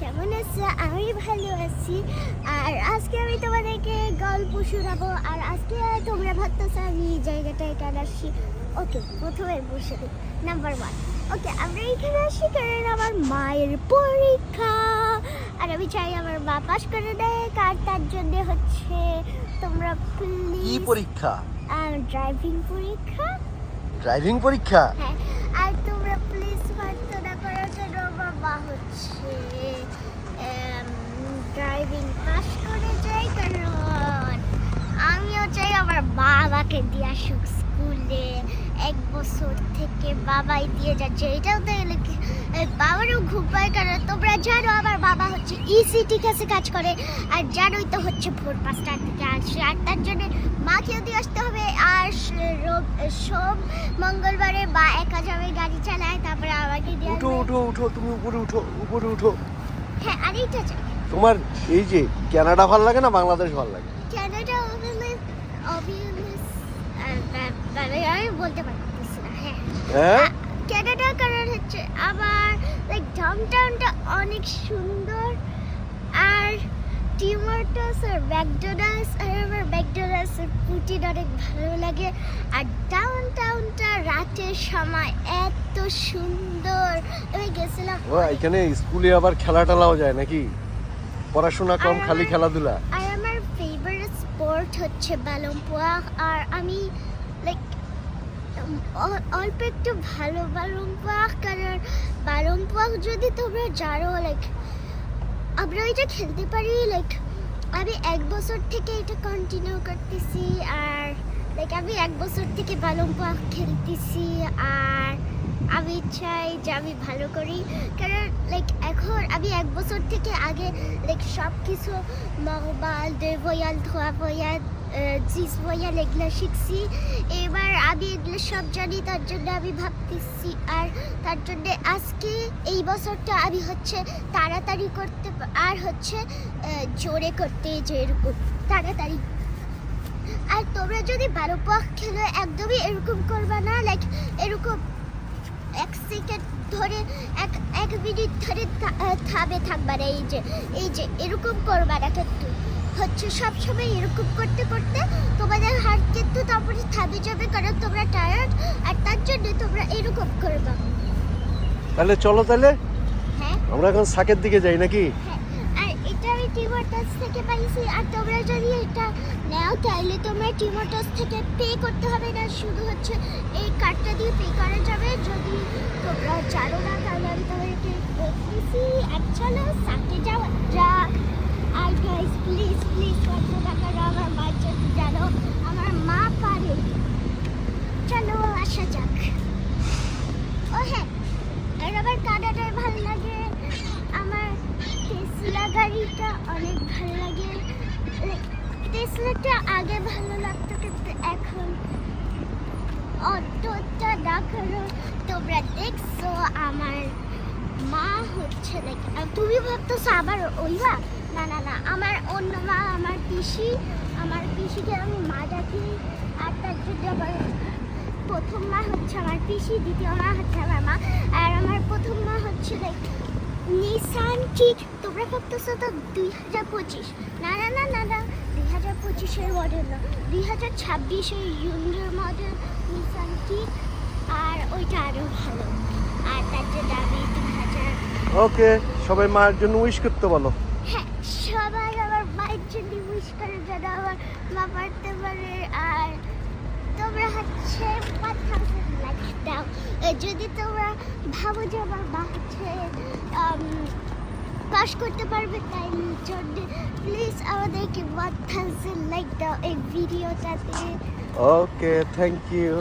কেমন আছো? আমি ভালো আছি। আর আজকে আমি তোমাদেরকে গল্প শোনাবো। আর আজকে তোমরা ভাবতেছো আমি এই জায়গাটায় কেন আসছি ওকে প্রথমে বসে দিই। নাম্বার ওয়ান ওকে আমরা এখানে আসি কারণ আমার মায়ের পরীক্ষা। আর আমি চাই আমার মা পাস করে দেয় আর তার জন্য হচ্ছে। তোমরা কি পরীক্ষা? আর ড্রাইভিং পরীক্ষা। ড্রাইভিং পরীক্ষা? হ্যাঁ আর তোমরা প্লিজ জন্য আমার হচ্ছে ড্রাইভিং পাস করে যাই কারণ আমিও চাই আমার আমাকে দিয়ে আসুক স্কুলে। এক বছর থেকে বাবাই দিয়ে যাচ্ছে। এটাও তো বাবারও ঘুম পায় কারণ তোমরা জানো আমার বাবা হচ্ছে ইসিটি কাছে কাজ করে। আর জানোই তো হচ্ছে ভোর পাঁচটার থেকে আসে। আর তার জন্য মাকেও দিয়ে আসতে হবে। আর সোম, মঙ্গলবারে মা একা যাবে গাড়ি চালায় তারপরে আমাকে দিয়ে উঠো তুমি উপরে উঠো উপরে উঠো। হ্যাঁ আর এইটা চাই। তোমার এই যে কানাডা ভালো লাগে না বাংলাদেশ ভালো লাগে? কানাডা আমি বলতে পারতেছি না হ্যাঁ। হ্যাঁ? ক্যানাডা কারণ হচ্ছে আবার লাইক ডাউনটাউনটা অনেক সুন্দর। টিমার্টাস আর ম্যাকডোনাল্ডস আর আমার ম্যাকডোনাল্ডসের পুটিন অনেক ভালো লাগে। আর ডাউন টাউনটা রাতের সময় এত সুন্দর। আমি গেছিলাম ও এখানে স্কুলে আবার খেলা টেলাও যায় নাকি? পড়াশোনা কম খালি খেলাধুলা। আর আমার ফেভারিট স্পোর্ট হচ্ছে বালুম্পুয়া। আর আমি লাইক অল্প একটু ভালো বালুম্পুয়া। কারণ বালুম্পুয়া যদি তোমরা জানো লাইক আমরা এটা খেলতে পারি লাইক আমি এক বছর থেকে এটা কন্টিনিউ করতেছি আর লাইক আমি এক বছর থেকে বালুম্পুয়া খেলতেছি আর আমি চাই যে আমি ভালো করি। কারণ লাইক এখন আমি এক বছর থেকে আগে লাইক সব কিছু মোবাইল দে ভয়াল ধোয়া ভয়াল জিস ভয়াল এগুলো শিখছি। এবার আমি এগুলো সব জানি, তার জন্য আমি ভাবতেছি আর তার জন্যে আজকে এই বছরটা আমি হচ্ছে তাড়াতাড়ি করতে আর হচ্ছে জোরে করতে যে এরকম তাড়াতাড়ি। আর তোমরা যদি বারো পাক খেলো একদমই এরকম করবা না লাইক এরকম এক সেকেন্ড ধরে এক এক মিনিট ধরে থা- আহ, থামে থাকবা না এই যে এই যে এরকম করবা না কিন্তু। হচ্ছে সব সময় এরকম করতে করতে তোমাদের হাত কিন্তু তারপরে থামে যাবে কারণ তোমরা টায়ার্ড আর তার জন্য তোমরা এরকম করবা। তাহলে চলো তাহলে। হ্যাঁ। আমরা এখন সাকের দিকে যাই নাকি? হ্যাঁ আর এটা আমি টিমোটাস থেকে পাইছি আর তোমরা যদি এটা নাও তাহলে তোমরা টিমোটাস থেকে পে করতে হবে না শুধু হচ্ছে এই কার্ডটা দিয়ে পে করা যাবে। যদি তোমরা জানো না তাহলে আমি তোমাদেরকে বলতেছি আর চলো সাথে যাওয়া যাক। আর গাইস প্লিজ প্লিজ কত টাকা আমার মার জন্য জানো আমার মা পারে চলো আসা যাক ও হ্যাঁ আর আমার কানাডায় ভালো লাগে আমার টেসলা অনেক ভালো লাগে। টেসলাটা আগে ভালো লাগতো, কিন্তু এখন অতটা না কারণ তোমরা দেখছ, আমার মা হচ্ছে লাইক তুমি ভাবতেছো আবার ওই মা? না না না, আমার অন্য মা, আমার পিসি, আমার পিসিকে আমি মা ডাকি, আর তার জন্য আবার প্রথম মা হচ্ছে আমার পিসি, দ্বিতীয় মা হচ্ছে আমার মা, আর আমার প্রথম মা হচ্ছে লাইক নিসান ঠিক তোমরা ভাবতেছো তো দুই হাজার পঁচিশ। না না না না না দুই হাজার পঁচিশের মডেল না দুই হাজার ছাব্বিশের ইউনিয়র মডেল নিসান ঠিক আর ওইটা আরও ভালো। আর তার জন্য আমি দুই হাজার। ওকে সবাই মায়ের জন্য উইশ করতে বলো। হ্যাঁ সবাই আমার মায়ের জন্য উইশ করে যেন আমার মা পারতে পারে আর তোমরা হচ্ছে ওয়ান লাইক দাও। যদি তোমরা ভাবো যে আমার মা হচ্ছে পাস করতে পারবে, তাই জন্য প্লিজ আমাদেরকে ওয়ান থাউজেন্ড লাইক দাও এই ভিডিওটাতে ওকে থ্যাংক ইউ